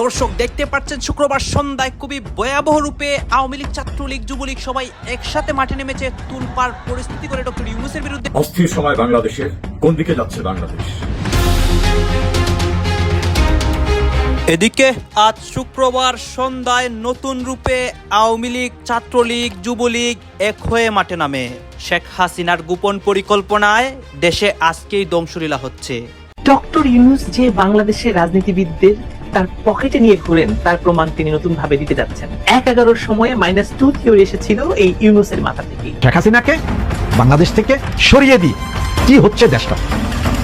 দর্শক দেখতে পাচ্ছেন শুক্রবার সন্ধ্যায় খুবই ভয়াবহ রূপে আওয়ামী লীগ ছাত্রলীগ যুবলীগ সবাই একসাথে মাঠে নেমেছে তুলপার পরিস্থিতি করে ডক্টর ইউনুসের বিরুদ্ধে। অস্থির সময় বাংলাদেশের। কোন দিকে যাচ্ছে বাংলাদেশ? এদিকে আজ শুক্রবার সন্ধ্যায় নতুন রূপে আওয়ামী লীগ ছাত্রলীগ যুবলীগ এক হয়ে মাঠে নামে। শেখ হাসিনার গোপন পরিকল্পনায় দেশে আজকেই দমসলীলা হচ্ছে। ডক্টর ইউনুস যে বাংলাদেশের রাজনীতিবিদদের তার পকেটে নিয়ে ঘুরেন, তার প্রমাণ তিনি নতুন ভাবে দিতে যাচ্ছেন। এক এগারোর সময়ে মাইনাস টু থিওরি এসেছিল এই ইউনুসের মাথা থেকে। শেখ হাসিনাকে বাংলাদেশ থেকে সরিয়ে দিই। কি হচ্ছে দেশটা?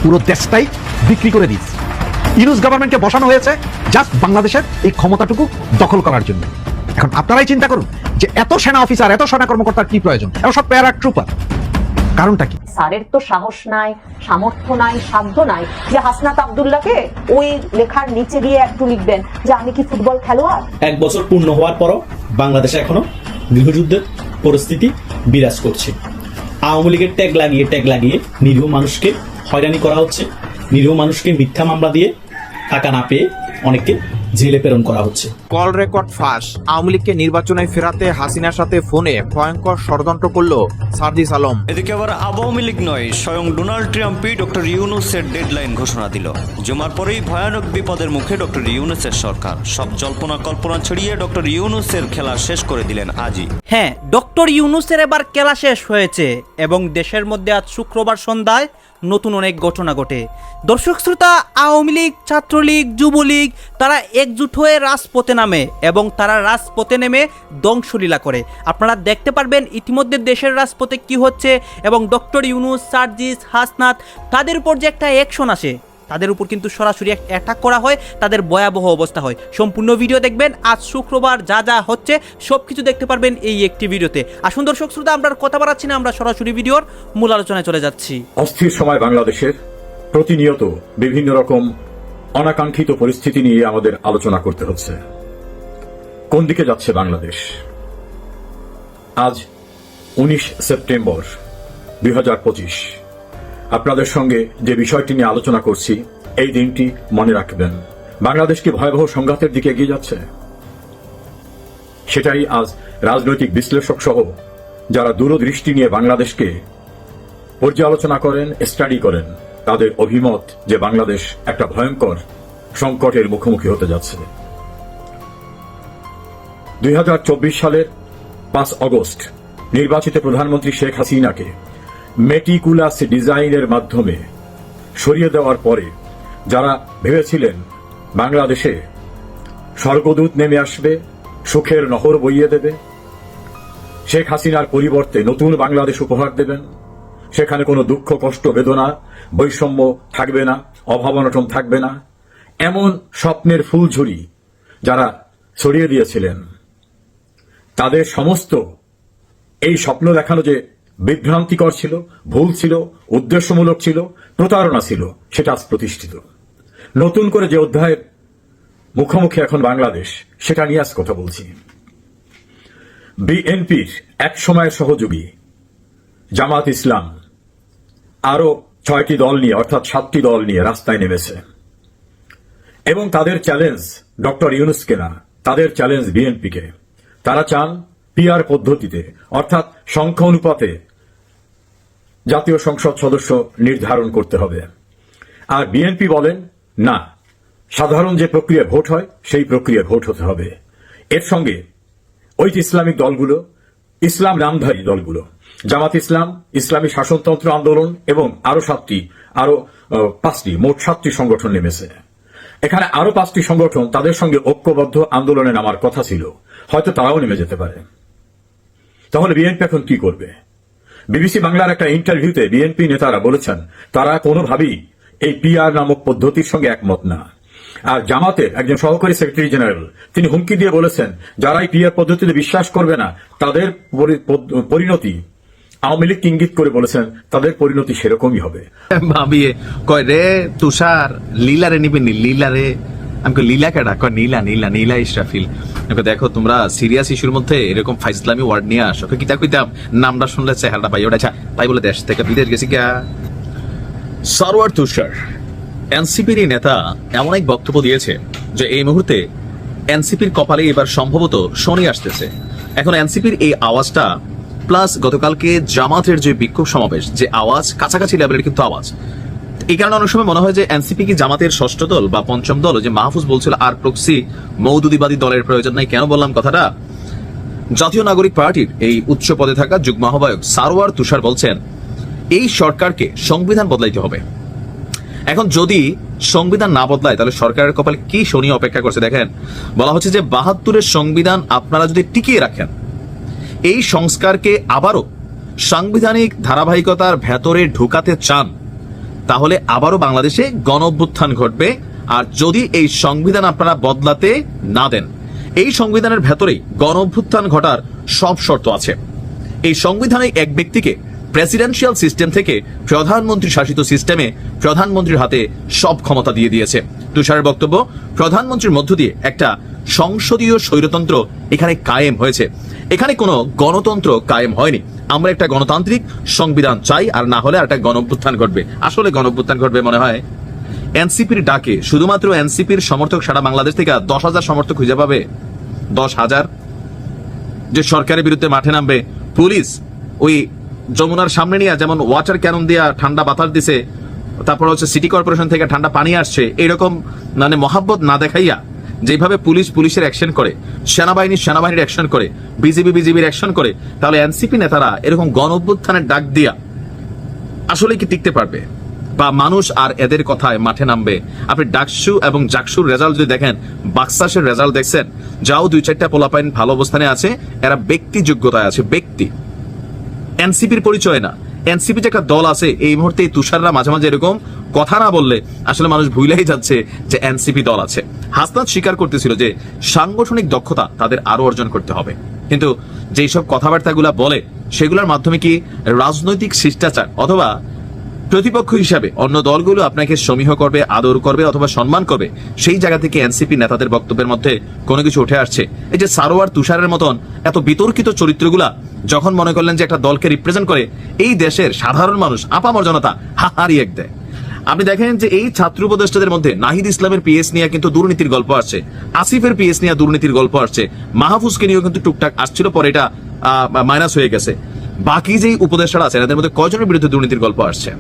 পুরো দেশটাই বিক্রি করে দিস। ইউনুস গভর্নমেন্টকে বসানো হয়েছে জাস্ট বাংলাদেশের এই ক্ষমতাটুকু দখল করার জন্য। এখন আপনারাই চিন্তা করুন যে এত সেনা অফিসার এত সেনা কর্মকর্তার কি প্রয়োজন? এত সব প্যারা ট্রুপার কারণটা কি? স্যারের তো সাহস নাই সামর্থ্য নাই সাধ্য নাই যে হাসনাত আবদুল্লাহকে ওই লেখার নিচে দিয়ে একটু লিখবেন যে আমি কি ফুটবল খেলোয়াড়? এক বছর পূর্ণ হওয়ার পরও বাংলাদেশে এখনও গৃহযুদ্ধের পরিস্থিতি বিরাজ করছে। আওয়ামী লীগের ট্যাগ লাগিয়ে ট্যাগ লাগিয়ে নিরীহ মানুষকে হয়রানি করা হচ্ছে নিরীহ মানুষকে মিথ্যা মামলা দিয়ে টাকা না পেয়ে অনেককে জেলে প্রেরণ করা হচ্ছে। কল রেকর্ড ফাঁস। আওয়ামী লীগকে নির্বাচনে ফেরাতে হাসিনার সাথে ফোনে ভয়ঙ্কর ষড়যন্ত্র করল সার্জিস আলম। এদিকে আবার আওয়ামী লীগ নয় স্বয়ং ডোনাল্ড ট্রাম্পই ডক্টর ইউনুসের ডেডলাইন ঘোষণা দিল। জমার পরেই ভয়ানক বিপদের মুখে ডক্টর ইউনুসের সরকার। সব জল্পনা কল্পনা ছড়িয়ে ডক্টর ইউনুসের খেলা শেষ করে দিলেন আজই। হ্যাঁ ডক্টর ইউনুসের এবার খেলা শেষ হয়েছে এবং দেশের মধ্যে আজ শুক্রবার সন্ধ্যায় নতুন অনেক ঘটনা ঘটে। দর্শক শ্রোতা আওয়ামী লীগ ছাত্রলীগ যুবলীগ তারা একজুট হয়ে রাজপথে নামে এবং তারা রাজপথে নেমে দংশলীলা করে। আপনারা দেখতে পারবেন ইতিমধ্যে দেশের রাজপথে কি হচ্ছে এবং ডক্টর ইউনুস, সার্জিস, হাসনাত, তাদের উপর যে একটা অ্যাকশন আসে, তাদের উপর কিন্তু সরাসরি অ্যাটাক করা হয়, তাদের ভয়াবহ অবস্থা হয়। সম্পূর্ণ ভিডিও দেখবেন, আজ শুক্রবার যা যা হচ্ছে সব কিছু দেখতে পারবেন এই একটি ভিডিওতে। আসুন দর্শক শ্রোতা, আমরা কথা বাড়াচ্ছি না, আমরা সরাসরি ভিডিওর মূল আলোচনায় চলে যাচ্ছি। অস্থির সময় বাংলাদেশের প্রতিনিয়ত বিভিন্ন রকম অনাকাঙ্ক্ষিত পরিস্থিতি নিয়ে আমাদের আলোচনা করতে হচ্ছে। কোন দিকে যাচ্ছে বাংলাদেশ? আজ উনিশ সেপ্টেম্বর দুই আপনাদের সঙ্গে যে বিষয়টি নিয়ে আলোচনা করছি, এই দিনটি মনে রাখবেন। বাংলাদেশ কি ভয়াবহ সংঘাতের দিকে এগিয়ে যাচ্ছে? সেটাই আজ রাজনৈতিক বিশ্লেষক সহ যারা দূরদৃষ্টি নিয়ে বাংলাদেশকে পর্যালোচনা করেন স্টাডি করেন, তাদের অভিমত যে বাংলাদেশ একটা ভয়ঙ্কর সংকটের মুখোমুখি হতে যাচ্ছে। দুই হাজার চব্বিশ সালের পাঁচ অগস্ট নির্বাচিত প্রধানমন্ত্রী শেখ হাসিনাকে মেটিকুলাস ডিজাইনের মাধ্যমে সরিয়ে দেওয়ার পরে যারা ভেবেছিলেন বাংলাদেশে স্বর্গদূত নেমে আসবে, সুখের নহর বইয়ে দেবে, শেখ হাসিনার পরিবর্তে নতুন বাংলাদেশ উপহার দেবেন, সেখানে কোনো দুঃখ, কষ্ট, বেদনা, বৈষম্য থাকবে না, অভাব অনটন থাকবে না, এমন স্বপ্নের ফুলঝুরি যারা ছড়িয়ে দিয়েছিলেন। তাদের সমস্ত এই স্বপ্ন দেখানো যে বিভ্রান্তিকর ছিল, ভুল ছিল, উদ্দেশ্যমূলক ছিল, প্রতারণা ছিল, সেটা আজ প্রতিষ্ঠিত। নতুন করে যে অধ্যায়ের মুখোমুখি এখন বাংলাদেশ, সেটা নিয়ে আজ কথা বলছি। বিএনপির এক সময়ের সহযোগী, জামাত ইসলাম আরও ছয়টি দল নিয়ে, অর্থাৎ সাতটি দল নিয়ে রাস্তায় নেমেছে। এবং তাদের চ্যালেঞ্জ ডক্টর ইউনুসকে না, তাদের চ্যালেঞ্জ বিএনপিকে। তারা চান পিআর পদ্ধতিতে, অর্থাৎ সংখ্যা অনুপাতে জাতীয় সংসদ সদস্য নির্ধারণ করতে হবে। আর বিএনপি বলেন, না, সাধারণ যে প্রক্রিয়া ভোট হয়, সেই প্রক্রিয়া ভোট হতে হবে। এর সঙ্গে ওই ইসলামিক দলগুলো, ইসলাম নামধারী দলগুলো, জামাত ইসলাম, ইসলামী শাসনতন্ত্র আন্দোলন এবং আরও সাতটি আরও পাঁচটি, মোট সাতটি সংগঠন নেমেছে। এখানে আরও পাঁচটি সংগঠন তাদের সঙ্গে ঐক্যবদ্ধ আন্দোলনে নামার কথা ছিল। হয়তো তারাও নেমে যেতে পারে। তাহলে বিএনপি এখন কি করবে? বিবিসি বাংলার একটা ইন্টারভিউতে বিএনপি নেতারা বলেছেন, তারা কোনোভাবেই এই পিআর নামক পদ্ধতির সঙ্গে একমত না। আর জামাতের একজন সহকারী সেক্রেটারি জেনারেল, তিনি হুমকি দিয়ে বলেছেন, যারা এই পিআর পদ্ধতিতে বিশ্বাস করবে না, তাদের পরিণতি আওয়ামী লীগ ইঙ্গিত করে বলেছেন তাদের পরিণতি সেরকমই হবে। ভাবিয়ে কয় রে তুষার লীলা রে নিবে নি লীলা রে লীলা কেডা? কয় নীলা নীলা নীলা ইসরাফিল। আমি দেখো তোমরা সিরিয়াস ইস্যুর মধ্যে এরকম ফাইজলামি ওয়ার্ড নিয়ে আসো। কইতাম নামটা শুনলে চেহারাটা পাই ওটা আচ্ছা, বলে দেশ থেকে বিদেশ গেছি গা তুষার এনসিপির নেতা এমন এক বক্তব্য দিয়েছে যে এই মুহূর্তে এনসিপির কপালে এবার সম্ভবত শনি আসতেছে। এখন এনসিপির এই আওয়াজটা প্লাস গতকালকে জামাতের যে বিক্ষোভ সমাবেশ, যে আওয়াজ, কাছাকাছি লেভেলের কিন্তু আওয়াজ। এই কারণে অনেক সময় মনে হয় যে এনসিপি কি জামাতের ষষ্ঠ দল বা পঞ্চম দল? যে মাহফুজ বলছিল, আর প্রক্সি মৌদুদিবাদী দলের প্রয়োজন নাই। কেন বললাম কথাটা? জাতীয় নাগরিক পার্টির এই উচ্চ পদে থাকা যুগ্ম আহ্বায়ক সারোয়ার তুষার বলছেন, এই সরকারকে সংবিধান বদলাইতে হবে। এখন যদি সংবিধান না বদলায়, তাহলে সরকারের কপালে কি শনি অপেক্ষা করছে? দেখেন, বলা হচ্ছে যে বাহাত্তরের সংবিধান আপনারা যদি টিকিয়ে রাখেন এই সংস্কারকে আবারও সাংবিধানিক ধারাবাহিকতার ভেতরে ঢোকাতে চান, তাহলে আবারও বাংলাদেশে গণ অভ্যুত্থান ঘটবে। আর যদি এই সংবিধান আপনারা বদলাতে না দেন, এই সংবিধানের ভেতরেই গণ অভ্যুত্থান ঘটার সব শর্ত আছে। এই সংবিধানে এক ব্যক্তিকে প্রেসিডেন্সিয়াল সিস্টেম থেকে প্রধানমন্ত্রী শাসিত সিস্টেমে প্রধানমন্ত্রীর হাতে সব ক্ষমতা দিয়ে দিয়েছে। তুষারের বক্তব্য, প্রধানমন্ত্রীর মধ্য দিয়ে একটা সংসদীয় স্বৈরতন্ত্র এখানে কায়েম হয়েছে। এখানে কোনো গণতন্ত্র কায়েম হয়নি। আমরা একটা গণতান্ত্রিক সংবিধান চাই, আর না হলে একটা গণঅভ্যুত্থান ঘটবে। আসলে গণঅভ্যুত্থান ঘটবে মনে হয় এনসিপির ডাকে। শুধুমাত্র এনসিপির সমর্থক সারা বাংলাদেশ থেকে দশ হাজার সমর্থক খুঁজে পাবে? দশ হাজার? যে সরকারের বিরুদ্ধে মাঠে নামবে পুলিশ, ওই যমুনার সামনে নিয়ে যেমন ওয়াটার ক্যানন দিয়া ঠান্ডা বাতাস দিছে, তারপর হচ্ছে সিটি কর্পোরেশন থেকে ঠান্ডা পানি আসছে এরকম মানে মহাব্বত না দেখাইয়া যেভাবে পুলিশ পুলিশের অ্যাকশন করে, সেনাবাহিনী সেনাবাহিনীর অ্যাকশন করে বিজেপি বিজেপির অ্যাকশন করে, তাহলে এনসিপি নেতারা এরকম গণ অভ্যুত্থানের ডাক দিয়া আসলে কি টিকতে পারবে? বা মানুষ আর এদের কথায় মাঠে নামবে? আপনি ডাকসু এবং জাকসুর রেজাল্ট যদি দেখেন, বাক্সাসের রেজাল্ট দেখছেন, যাও দুই চারটা পোলাপাইন ভালো অবস্থানে আছে, এরা ব্যক্তি যোগ্যতায় আছে, ব্যক্তি। এনসিপির পরিচয় না। এনসিপি যে একটা দল আছে, এই মুহূর্তে তুষাররা মাঝে মাঝে এরকম কথা না বললে আসলে মানুষ ভুলেই যাচ্ছে যে এনসিপি দল আছে। হাসনাত স্বীকার করতেছিল যে সাংগঠনিক দক্ষতা তাদের আরও অর্জন করতে হবে। কিন্তু যেসব কথাবার্তাগুলা বলে, সেগুলোর মাধ্যমে কি রাজনৈতিক শিষ্টাচার অথবা প্রতিপক্ষ হিসাবে অন্য দলগুলো আপনাকে সমীহ করবে, আদর করবে অথবা সম্মান করবে, সেই জায়গা থেকে এনসিপি নেতাদের বক্তব্যের মধ্যে কোনো কিছু উঠে আসছে। এই যে সারোয়ার তুষারের মতন এত বিতর্কিত চরিত্রগুলা যখন মনে করলেন যে একটা দলকে রিপ্রেজেন্ট করে, এই দেশের সাধারণ মানুষ, আপামর জনতা হাহারি এক দেয়। আপনি দেখেন যে এই ছাত্র উপদেষ্টাদের মধ্যে নাহিদ ইসলামের পিএস নিয়ে কিন্তু দুর্নীতির গল্প আসছে, আসিফের পিএস নিয়ে দুর্নীতির গল্প আসছে, মাহফুজকে নিয়েও কিন্তু টুকটাক আসছিল, পরে এটা মাইনাস হয়ে গেছে। বাকি যেই উপদেষ্টারা আছে এদের মধ্যে কজনের বিরুদ্ধে দুর্নীতির গল্প আসছে?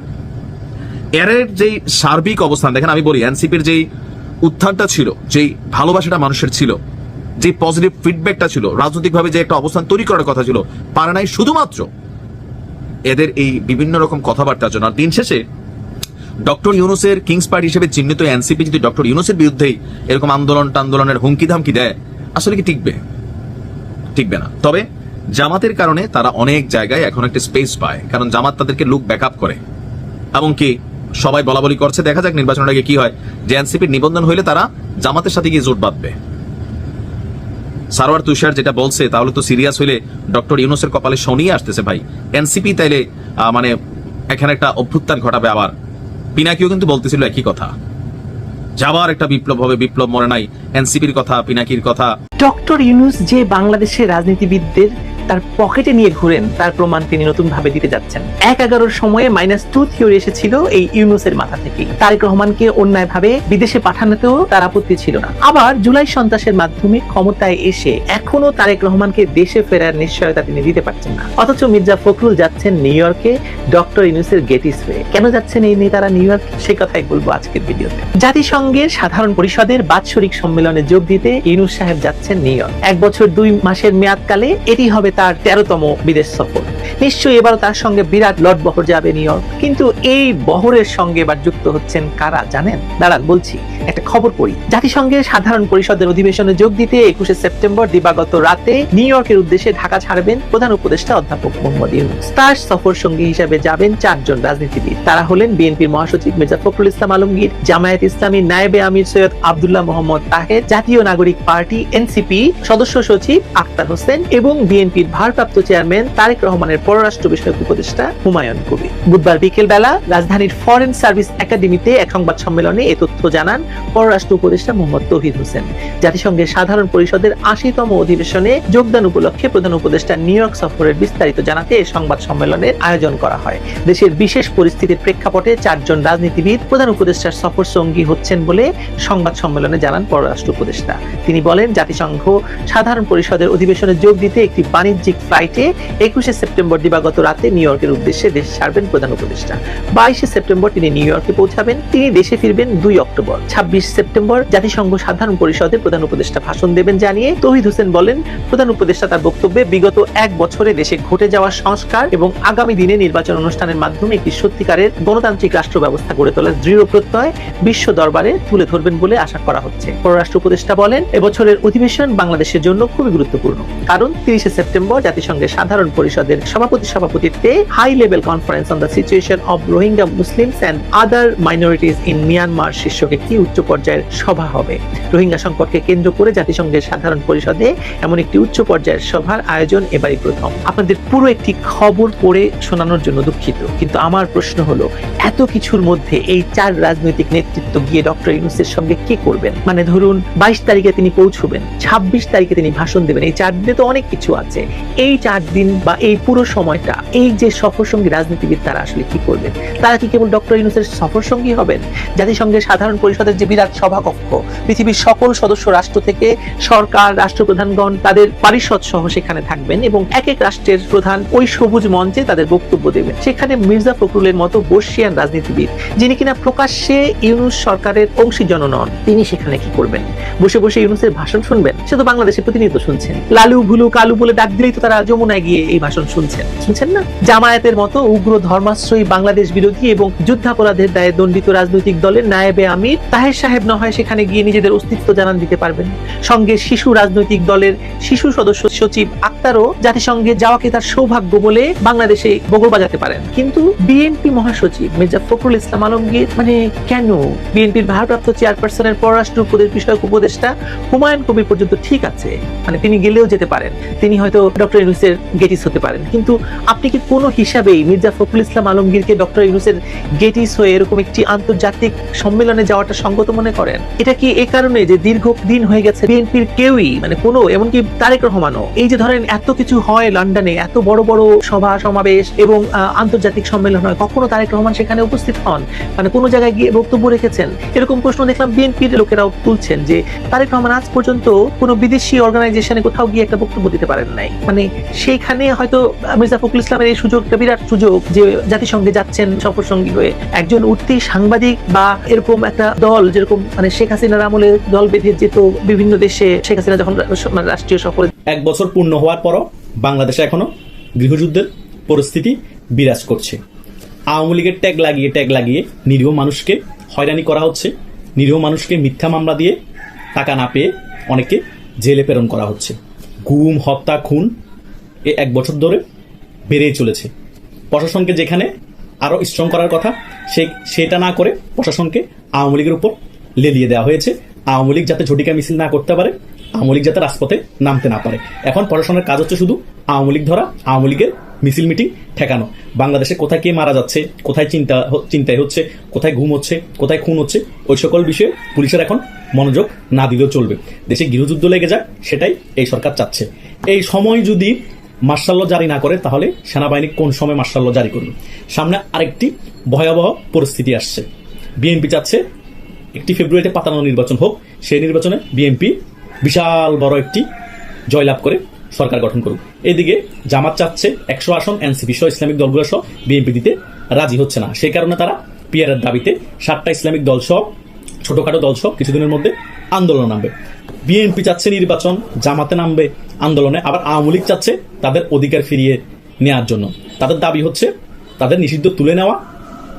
এর যেই সার্বিক অবস্থান, দেখেন আমি বলি, এনসিপির যেই উত্থানটা ছিল, যেই ভালোবাসাটা মানুষের ছিল যে পজিটিভ ফিডব্যাকটা ছিল, রাজনৈতিকভাবে যে একটা অবস্থান তৈরি করার কথা ছিল, পারে নাই শুধুমাত্র এদের এই বিভিন্ন রকম কথাবার্তার জন্য। দিন শেষে ডক্টর ইউনুসের কিংস পার্টি হিসেবে চিহ্নিত এনসিপি যদি ডক্টর ইউনুসের বিরুদ্ধেই এরকম আন্দোলন টান্দোলনের হুমকি ধামকি দেয়, আসলে কি টিকবে? টিকবে না। তবে জামাতের কারণে তারা অনেক জায়গায় এখন একটা স্পেস পায়, কারণ জামাত তাদেরকে লুক ব্যাকআপ করে। এমনকি সবাই বলা বলি করছে। দেখা যাক নির্বাচনের আগে কি হয়। যে এনসিপির নিবন্ধন হইলে তারা জামাতের সাথে গিয়ে জোট বাঁধবে। সারোয়ার তুষার যেটা বলছে, তাহলে তো সিরিয়াস হইলে ডক্টর ইউনুসের কপালে শনি আসতেছে ভাই। এনসিপি তাইলে মানে এখানে একটা অভ্যুত্থান ঘটাবে আবার। পিনাকিও কিন্তু বলতেছিল একই কথা। যাবার একটা বিপ্লব হবে, বিপ্লব মরে নাই। এনসিপির কথা, পিনাকির কথা। ডক্টর ইউনুস যে বাংলাদেশের রাজনীতিবিদদের তার পকেটে নিয়ে ঘুরেন, তার প্রমাণ তিনি নতুন ভাবে দিতে যাচ্ছেন। এক এগারোর সময়ে মাইনাস টু থিওরি এসেছিল এই ইউনুসের মাথা থেকে তারেক রহমানকে অন্যায় ভাবে বিদেশে পাঠানোতেও তার আপত্তি ছিল না। আবার জুলাই সন্ত্রাসের মাধ্যমে ক্ষমতায় এসে এখনও তারেক রহমানকে দেশে ফেরার নিশ্চয়তা তিনি দিতে পারছেন না। অথচ মির্জা ফখরুল যাচ্ছেন নিউ ইয়র্কে, ডক্টর ইউনুসের গেটিস হয়ে কেন যাচ্ছেন এই নেতারা নিউ ইয়র্ক? সে কথাই বলব আজকের ভিডিওতে। জাতিসংঘের সাধারণ পরিষদের বাৎসরিক সম্মেলনে যোগ দিতে ইউনুস সাহেব যাচ্ছেন নিউ ইয়র্ক। এক বছর দুই মাসের মেয়াদকালে এটি হবে তার তেরোতম বিদেশ সফর। নিশ্চয়ই এবার তার সঙ্গে বিরাট লট বহর যাবে নিউ ইয়র্ক। কিন্তু এই বহরের সঙ্গে এবার যুক্ত হচ্ছেন কারা জানেন? দাঁড়ান, বলছি, একটা খবর পড়ি। জাতিসংঘের সাধারণ পরিষদের অধিবেশনে যোগ দিতে একুশে সেপ্টেম্বর দিবাগত রাতে নিউ ইয়র্কের উদ্দেশ্যে ঢাকা ছাড়বেন প্রধান উপদেষ্টা অধ্যাপক মোহাম্মদ ইউনুস। তার সফর সঙ্গী হিসাবে যাবেন চারজন রাজনীতিবিদ। তারা হলেন বিএনপির মহাসচিব মির্জা ফখরুল ইসলাম আলমগীর, জামায়াত ইসলামী নায়েবে আমির সৈয়দ আবদুল্লাহ মোহাম্মদ তাহের, জাতীয় নাগরিক পার্টি এনসিপি সদস্য সচিব আক্তার হোসেন এবং বিএনপির ভারপ্রাপ্ত চেয়ারম্যান তারেক রহমানের পররাষ্ট্র বিষয়ক উপদেষ্টা হুমায়ুন কবির। বুধবার বিকেল বেলা রাজধানীর ফরেন সার্ভিস একাডেমিতে এক সংবাদ সম্মেলনে এ তথ্য জানান পররাষ্ট্র উপদেষ্টা মোহাম্মদ তৌহিদ হোসেন। জাতিসংঘের সাধারণ পরিষদের আশিতম অধিবেশনে যোগদান উপলক্ষে প্রধান উপদেষ্টা নিউ ইয়র্ক সফরের বিস্তারিত জানাতে এই সংবাদ সম্মেলনের আয়োজন করা হয়। দেশের বিশেষ পরিস্থিতির প্রেক্ষাপটে চারজন রাজনীতিবিদ প্রধান উপদেষ্টার সফর সঙ্গী হচ্ছেন বলে সংবাদ সম্মেলনে জানান পররাষ্ট্র উপদেষ্টা। তিনি বলেন, জাতিসংঘ সাধারণ পরিষদের অধিবেশনে যোগ দিতে একটি বাণিজ্যিক ফ্লাইটে একুশে সেপ্টেম্বর দিবাগত রাতে নিউ ইয়র্কের উদ্দেশ্যে দেশ ছাড়বেন প্রধান উপদেষ্টা। বাইশে সেপ্টেম্বর তিনি নিউ ইয়র্কে পৌঁছাবেন। তিনি দেশে ফিরবেন দুই অক্টোবর। ছাব্বিশ সেপ্টেম্বর জাতিসংঘ সাধারণ পরিষদে প্রধান উপদেষ্টা ভাষণ দেবেন জানিয়ে তহিদ হোসেন বলেন, প্রধান উপদেষ্টা তার বক্তব্যে বিগত এক বছরে দেশে ঘটে যাওয়া সংস্কার এবং আগামী দিনে নির্বাচন অনুষ্ঠানের মাধ্যমে একটি সত্যিকারের গণতান্ত্রিক রাষ্ট্র ব্যবস্থা গড়ে তোলার দৃঢ় প্রত্যয় বিশ্ব দরবারে তুলে ধরবেন বলে আশা করা হচ্ছে। পররাষ্ট্র উপদেষ্টা বলেন, এবছরের অধিবেশন বাংলাদেশের জন্য খুবই গুরুত্বপূর্ণ। কারণ তিরিশে সেপ্টেম্বর জাতিসংঘের সাধারণ পরিষদের সভাপতি সভাপতিত্বে high level conference on the situation of Rohingya Muslims and other minorities in Myanmar শীর্ষক একটি উচ্চ পর্যায়ের সভা হবে। রোহিঙ্গা সংকটকে কেন্দ্র করে জাতিসংঘের সাধারণ পরিষদে এমন একটি উচ্চ পর্যায়ের সভার আয়োজন এবারই প্রথম। আপনাদের পুরো একটি খবর পড়ে শোনানোর জন্য দুঃখিত, কিন্তু আমার প্রশ্ন হলো, এত কিছুর মধ্যে এই চার রাজনৈতিক নেতৃত্ব গিয়ে ডক্টর ইউনুসের সঙ্গে কি করবেন? মানে ধরুন, বাইশ তারিখে তিনি পৌঁছবেন, ছাব্বিশ তারিখে তিনি ভাষণ দেবেন, এই চার দিনে তো অনেক কিছু আছে। এই চার দিন বা এই পুরো সময়টা, এই যে সফর সঙ্গী রাজনীতিবিদ তারা আসলে কি করবেন? তারা কি কেবল ডক্টর ইউনুসের সফর সঙ্গী হবেন? জাতিসংঘের সাধারণ পরিষদের যে বিরাট সভাকক্ষ, পৃথিবীর সকল সদস্য রাষ্ট্র থেকে সরকার, রাষ্ট্রপ্রধানগণ তাদের পারিষদ সহ সেখানে থাকবেন এবং এক এক রাষ্ট্রের প্রধান ওই সবুজ মঞ্চে তাদের বক্তব্য দেবেন। সেখানে মির্জা ফখরুলের মতো বর্ষিয়ান রাজনীতিবিদ, যিনি কিনা প্রকাশ্যে ইউনুস সরকারের অংশীজন নন, তিনি সেখানে কি করবেন? বসে বসে ইউনুসের ভাষণ শুনবেন? সে তো বাংলাদেশে প্রতিনিয়ত শুনছেন। লালু ভুলু কালু বলে ডাক দিলেই তো তারা যমুনায় গিয়ে এই ভাষণ শুনছেন। শুনছেন না? জামায়াতের মতো উগ্র ধর্মাশ্রয়ী বাংলাদেশ বিরোধী এবং যুদ্ধাপরাধের দায়ে দণ্ডিত রাজনৈতিক দলের নায়েবে আমির তাহের সাহেব না হয় সেখানে গিয়ে নিজেদের অস্তিত্ব জানান দিতে পারবেন। সঙ্গে শিশু রাজনৈতিক দলের শিশু সদস্য সচিব আক্তারও জাতিসংঘে যাওয়াকে তার সৌভাগ্য বলে বাংলাদেশে বগল বাজাতে পারেন। কিন্তু বিএনপি মহাসচিব মির্জা ফখরুল ইসলাম আলমগীর মানে কেন? বিএনপির ভারপ্রাপ্ত চেয়ারপারসনের পররাষ্ট্র উপদেশ বিষয়ক উপদেষ্টা হুমায়ুন কবির পর্যন্ত ঠিক আছে। মানে তিনি গেলেও যেতে পারেন। তিনি হয়তো ডক্টর ইউনুসের গেটিস হতে পারেন। কিন্তু আপনি কি কোনো হিসাবেই মির্জা ফখরুল ইসলাম আলমগীরকে ডক্টর ইউনুসের গেটিস হয়ে এরকম একটি আন্তর্জাতিক সম্মেলনে যাওয়াটা সঙ্গত মনে করেন? এটা কি এ কারণে যে দীর্ঘদিন হয়ে গেছে বিএনপির কেউই মানে কোনো, এমনকি তারেক রহমানও? এই যে ধরেন এত কিছু হয় লন্ডনে, এত বড় বড় সভা সমাবেশ এবং আন্তর্জাতিক সম্মেলন হয়, কখনো তারেক রহমান সেখানে উপস্থিত হন? মানে কোনো জায়গায় গিয়ে বক্তব্য রেখেছেন? এরকম প্রশ্ন দেখলাম বিএনপির লোকেরাও তুলছেন যে, তারেক রহমান আজ পর্যন্ত কোনো বিদেশি অর্গানাইজেশনে কোথাও গিয়ে একটা বক্তব্য দিতে পারেন নাই। মানে সেইখানে হয়তো মির্জা ফখরুল ইসলামের এই সুযোগ, একটা বিরাট সুযোগ যে জাতিসংঘে যাচ্ছেন সফর সঙ্গী হয়ে। একজন উঠতি সাংবাদিক বা এরকম একটা দল, যেরকম মানে শেখ হাসিনার আমলে দল বেঁধে যেত বিভিন্ন দেশে, শেখ হাসিনা যখন মানে রাষ্ট্রীয় সফরে। এক বছর পূর্ণ হওয়ার পরও বাংলাদেশে এখনও গৃহযুদ্ধের পরিস্থিতি বিরাজ করছে। আওয়ামী লীগের ট্যাগ লাগিয়ে ট্যাগ লাগিয়ে নিরীহ মানুষকে হয়রানি করা হচ্ছে। নিরীহ মানুষকে মিথ্যা মামলা দিয়ে টাকা না পেয়ে অনেকে জেলে প্রেরণ করা হচ্ছে। গুম হত্যা খুন এ এক বছর ধরে বেড়েই চলেছে। প্রশাসনকে যেখানে আরও স্ট্রং করার কথা, সে, সেটা না করে প্রশাসনকে আওয়ামী লীগের উপর লেলিয়ে দেওয়া হয়েছে। আওয়ামী লীগ যাতে ঝটিকা মিছিল না করতে পারে, আওয়ামী লীগ যাতে রাজপথে নামতে না পারে। এখন প্রশাসনের কাজ হচ্ছে শুধু আওয়ামী লীগ ধরা, আওয়ামী লীগের মিছিল মিটিং ঠেকানো। বাংলাদেশে কোথায় কে মারা যাচ্ছে, কোথায় চিন্তা চিন্তায় হচ্ছে, কোথায় ঘুম হচ্ছে, কোথায় খুন হচ্ছে, ওই সকল বিষয়ে পুলিশের এখন মনোযোগ না দিলেও চলবে। দেশে গৃহযুদ্ধ লেগে যাক, সেটাই এই সরকার চাচ্ছে। এই সময় যদি মার্শাল্য জারি না করে, তাহলে সেনাবাহিনী কোন সময় মার্শাল্য জারি করবে? সামনে আরেকটি ভয়াবহ পরিস্থিতি আসছে। বিএনপি চাচ্ছে একটি ফেব্রুয়ারিতে পাতানো নির্বাচন হোক, সেই নির্বাচনে বিএনপি বিশাল বড় একটি জয়লাভ করে সরকার গঠন করুক। এদিকে জামাত চাচ্ছে একশো আসন, এনসিপি সহ ইসলামিক দলগুলো সহ বিএনপি দিতে রাজি হচ্ছে না। সেই কারণে তারা পিয়ারের দাবিতে সাতটা ইসলামিক দল সহ ছোটখাটো সহ কিছুদিনের মধ্যে আন্দোলন নামবে। বিএনপি চাচ্ছে নির্বাচন, জামাতে নামবে আন্দোলনে, আবার আওয়ামী লীগ চাচ্ছে তাদের অধিকার ফিরিয়ে নেওয়ার জন্য। তাদের দাবি হচ্ছে তাদের নিষিদ্ধ তুলে নেওয়া,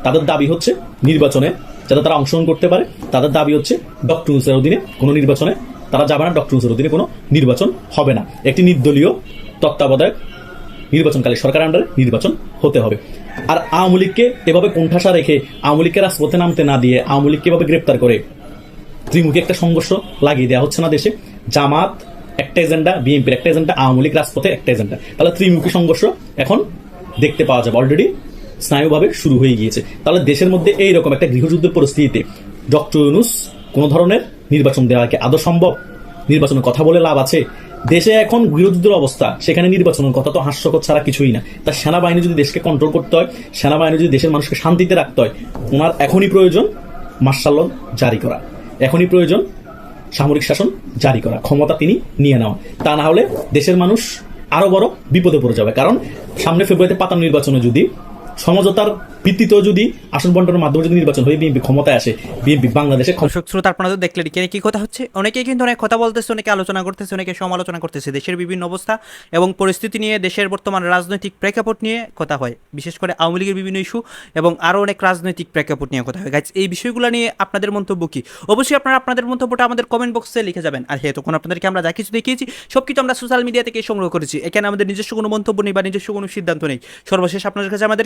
তাদের দাবি হচ্ছে নির্বাচনে যাতে তারা অংশগ্রহণ করতে পারে, তাদের দাবি হচ্ছে ডক্টর ইউনুসের অধীনে কোনো নির্বাচনে তারা যাবে না, ডক্টর ইউনুসের অধীনে কোনো নির্বাচন হবে না। একটি নির্দলীয় তত্ত্বাবধায়ক নির্বাচনকালে সরকার আন্ডারে নির্বাচন হতে হবে। আর আওয়ামী লীগকে এভাবে কোণঠাসা রেখে আওয়ামী লীগকে রাজপথে নামতে না দিয়ে আওয়ামী লীগকে এভাবে গ্রেপ্তার করে ত্রিমুখী একটা সংঘর্ষ লাগিয়ে দেওয়া হচ্ছে না দেশে। জামাত একটা এজেন্ডা, বিএনপির একটা এজেন্ডা, আওয়ামী লীগ রাজপথের একটা এজেন্ডা। তাহলে ত্রিমুখী সংঘর্ষ এখন দেখতে পাওয়া যাবে। অলরেডি স্নায়ুভাবে শুরু হয়ে গিয়েছে। তাহলে দেশের মধ্যে এইরকম একটা গৃহযুদ্ধের পরিস্থিতিতে ডক্টর ইউনুস কোনো ধরনের নির্বাচন দেওয়া কি আদৌ সম্ভব? নির্বাচনের কথা বলে লাভ আছে? দেশে এখন গৃহযুদ্ধের অবস্থা, সেখানে নির্বাচনের কথা তো হাস্যকর ছাড়া কিছুই না। তার সেনাবাহিনী যদি দেশকে কন্ট্রোল করতে হয়, সেনাবাহিনী যদি দেশের মানুষকে শান্তিতে রাখতে হয়, ওনার এখনই প্রয়োজন মার্শাল জারি করা। এখনই প্রয়োজন সামরিক শাসন জারি করা, ক্ষমতা তিনি নিয়ে নেওয়া। তা না হলে দেশের মানুষ আরও বড় বিপদে পড়ে যাবে। কারণ সামনে ফেব্রুয়ারিতে পাতানো নির্বাচনে যদি সমঝোতার ভিত্তিতেও যদি আসন বন্টনের মাধ্যমে যদি নির্বাচন হয়ে বিএনপি ক্ষমতায় আসে, বিএনপি বাংলাদেশে দর্শক শ্রোতা আপনারা তো দেখলেন, এখানে কি কথা হচ্ছে? অনেকেই কিন্তু অনেক কথা বলতেছে, অনেকে আলোচনা করতেছে, অনেকে সমালোচনা করতেছে। দেশের বিভিন্ন অবস্থা এবং পরিস্থিতি নিয়ে, দেশের বর্তমান রাজনৈতিক প্রেক্ষাপট নিয়ে কথা হয়। বিশেষ করে আওয়ামী লীগের বিভিন্ন ইস্যু এবং আরও অনেক রাজনৈতিক প্রেক্ষাপট নিয়ে কথা হয়। গাইজ এই বিষয়গুলো নিয়ে আপনাদের মন্তব্য কি? অবশ্যই আপনারা আপনাদের মন্তব্যটা আমাদের কমেন্ট বক্সে লিখে যাবেন। আর হ্যাঁ তখন আপনাদেরকে আমরা যা কিছু দেখিয়েছি, সব কিছু আমরা সোশ্যাল মিডিয়া থেকে সংগ্রহ করেছি। এখানে আমাদের নিজস্ব কোনো মন্তব্য নেই বা নিজস্ব কোনো সিদ্ধান্ত নেই। সর্বশেষ আপনাদের কাছে আমাদের